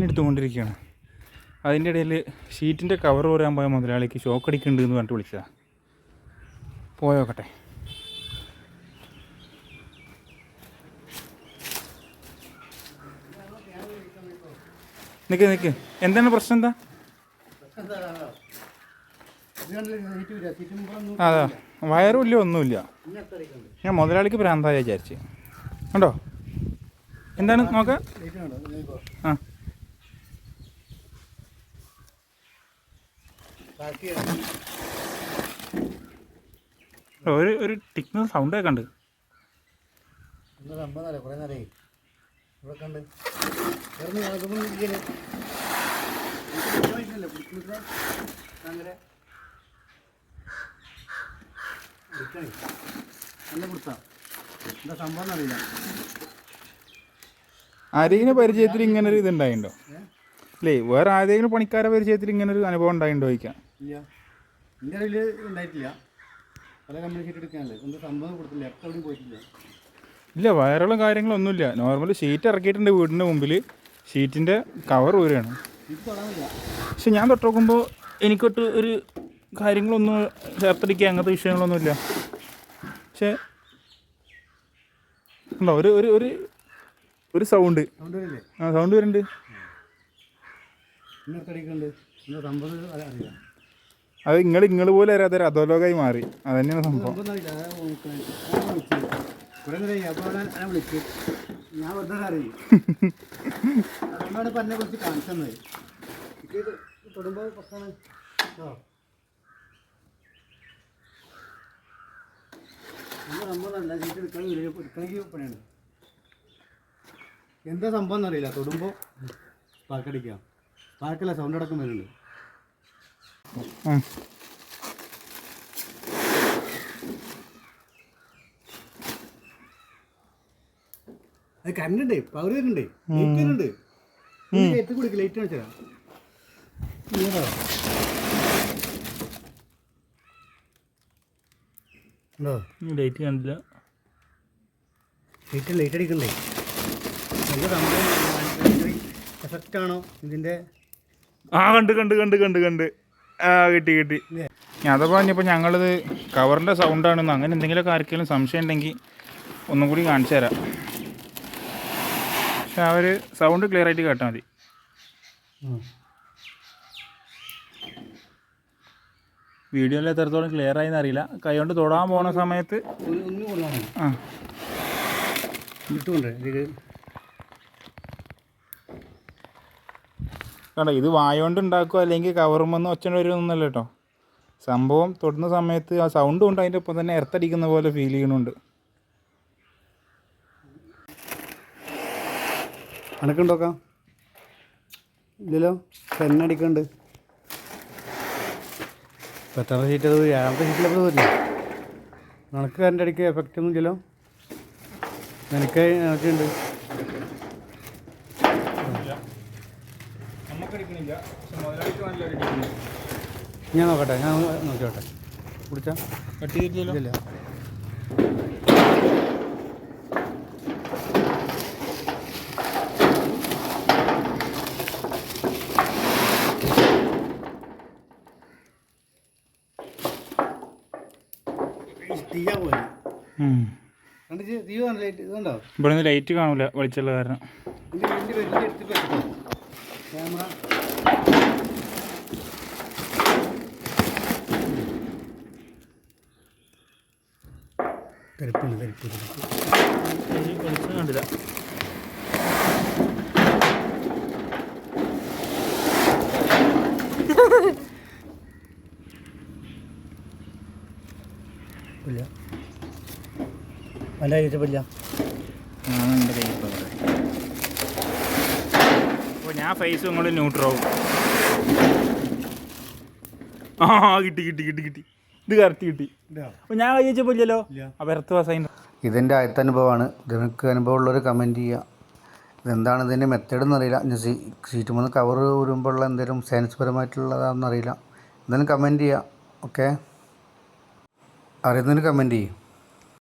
പണിയെടുത്തുകൊണ്ടിരിക്കുകയാണ് അതിന്റെ ഇടയിൽ ഷീറ്റിന്റെ കവർ പോരാൻ പോയ മുതലാളിക്ക് ഷോക്ക് അടിക്കുന്നുണ്ട് എന്ന് പറഞ്ഞിട്ട് വിളിച്ചതാണ് പോയോക്കട്ടെ നിൽക്ക് നിൽക്ക് എന്താണ് പ്രശ്നം എന്താ? അതാ വയറും ഇല്ല ഒന്നുമില്ല. ഞാൻ മുതലാളിക്ക് ഭ്രാന്തായ വിചാരിച്ച്. കണ്ടോ? എന്താണ് നോക്കാം? ആ. ഒരു ഒരു ടിക്കുന്ന സൗണ്ട് ഒക്കെ ഉണ്ട് ആരെങ്കിലും പരിചയത്തിൽ ഇങ്ങനൊരു ഒരു ഇത് ഉണ്ടായിണ്ടോ അല്ലേ വേറെ ആരെങ്കിലും പണിക്കാരെ പരിചയത്തിൽ ഇങ്ങനൊരു അനുഭവം ഉണ്ടായിട്ടുണ്ടോ ചോദിക്കാം. ഇല്ല. എന്റെ കയ്യിൽ ഉണ്ടായിട്ടില്ല പല കമ്മ്യൂണിക്കേറ്റ് എടുക്കാനല്ലേ എന്താ സംഭവം കൊടുത്തില്ല. എപ്പോഴും പോയിട്ടില്ല. ഇല്ല വയറുള്ള കാര്യങ്ങളൊന്നുമില്ല. നോർമൽ ഷീറ്റ് ഇറക്കിയിട്ടുണ്ട് വീടിന്റെ മുമ്പിൽ ഷീറ്റിന്റെ കവർ ഊരാണ്. പക്ഷെ ഞാൻ തൊട്ട് നോക്കുമ്പോൾ എനിക്കൊട്ട് ഒരു കാര്യങ്ങളൊന്നും ചേർത്തടിക്കുക അങ്ങനത്തെ വിഷയങ്ങളൊന്നുമില്ല. പക്ഷേ ഉണ്ടോ? ഒരു ഒരു ഒരു ഒരു സൗണ്ട് ആ സൗണ്ട് വരുന്നുണ്ട് അത് നിങ്ങൾ നിങ്ങൾ പോലെ അത് അധോലോകമായി മാറി. അത് തന്നെയാണ് സംഭവം എന്താ സംഭവം എന്നറിയില്ല. തൊടുമ്പോൾ പാർക്കടിക്കാം പാർക്കല്ല സൗണ്ട് അടക്കം വരുന്നുണ്ട്. അത് കറണ്ട് ഉണ്ട് പവർ വരുന്നുണ്ട് ലൈറ്റ് വരുന്നുണ്ട്. ലൈറ്റ് കൊടുക്ക് ലൈറ്റ് കാണിച്ചാ ഉണ്ടോ? ലൈറ്റ് കണ്ടില്ല ലൈറ്റ് ലൈറ്റ് അടിക്കണ്ടേ? നല്ല സംഭവം. എഫക്റ്റ് ആണോ ഇതിന്റെ? ആ കണ്ട് കണ്ട് കണ്ട് കണ്ട് കണ്ട്. ആ കിട്ടി കിട്ടി. അതപ്പോൾ പറഞ്ഞപ്പോൾ ഞങ്ങളിത് കവറിന്റെ സൗണ്ടാണെന്ന് അങ്ങനെ എന്തെങ്കിലുമൊക്കെ ആർക്കെങ്കിലും സംശയം ഉണ്ടെങ്കിൽ ഒന്നും കൂടി കാണിച്ചു തരാം. പക്ഷെ അവർ സൗണ്ട് ക്ലിയർ ആയിട്ട് കേട്ടാൽ മതി. വീഡിയോയിൽ എത്രത്തോളം ക്ലിയർ ആയി എന്നറിയില്ല. കൈ കൊണ്ട് തൊടാൻ പോകുന്ന സമയത്ത് ആ. ഇട്ടുകൊണ്ട് കണ്ടോ ഇത് വായോണ്ട് ഉണ്ടാക്കുക അല്ലെങ്കിൽ കവറുമെന്ന് ഒച്ച വരുമെന്നല്ല കേട്ടോ? സംഭവം തൊടുന്ന സമയത്ത് ആ സൗണ്ട് കൊണ്ട് അതിന്റെ ഒപ്പം തന്നെ എർത്തടിക്കുന്ന പോലെ ഫീൽ ചെയ്യണുണ്ട് അണക്കുണ്ടോക്കാം ഇല്ലല്ലോ പെണ്ണടിക്കണ്ട് എത്ര സീറ്റ് അത് ഏഴാമത്തെ സീറ്റിലപ്പോൾ വരില്ല നിനക്ക് കറണ്ട് അടിക്ക് എഫക്റ്റ് ഒന്നും ഇല്ലല്ലോ? എനിക്ക് എനിക്കുണ്ട് നമുക്കടിക്കണില്ല പക്ഷെ മുതലാളിക്ക് നല്ല ഞാൻ നോക്കട്ടെ ഞാൻ നോക്കിയോട്ടെ പിടിച്ചാ കട്ട് ഇവിടെ നിന്ന് ലൈറ്റ് കാണൂല വെളിച്ചുള്ള കാരണം. ക്യാമറ. തിരപ്പുണ്ട് തിരപ്പ് തിരപ്പ് കണ്ടില്ല ഇല്ല. അല്ല കഴിച്ചപ്പില്ല ആ എന്റെ കയ്യിൽ അപ്പോൾ ഞാൻ ഫേസ് ഇങ്ങോട്ട് ന്യൂട്രാവും ആ കിട്ടി കിട്ടി കിട്ടി കിട്ടി. ഇത് കറക്റ്റ് കിട്ടി. അപ്പോൾ ഞാൻ കൈ വെച്ചപ്പോൾ ഇല്ലല്ലോ എർത്ത് പാസ്സായി ഇതെന്റെ ആദ്യത്തെ അനുഭവമാണ് ഇതിനൊക്കെ അനുഭവമുള്ളവർ കമന്റ് ചെയ്യുക. ഇതെന്താണ് ഇതിന്റെ മെത്തേഡ് എന്നറിയില്ല ഞാൻ സീ സീറ്റ് മൂന്ന് കവർ വരുമ്പോഴുള്ള എന്തെങ്കിലും സയൻസ് പരമായിട്ടുള്ളതാണെന്നറിയില്ല എന്തായാലും കമന്റ് ചെയ്യുക. ഓക്കെ അറിയുന്നതിന് കമന്റ് ചെയ്യും.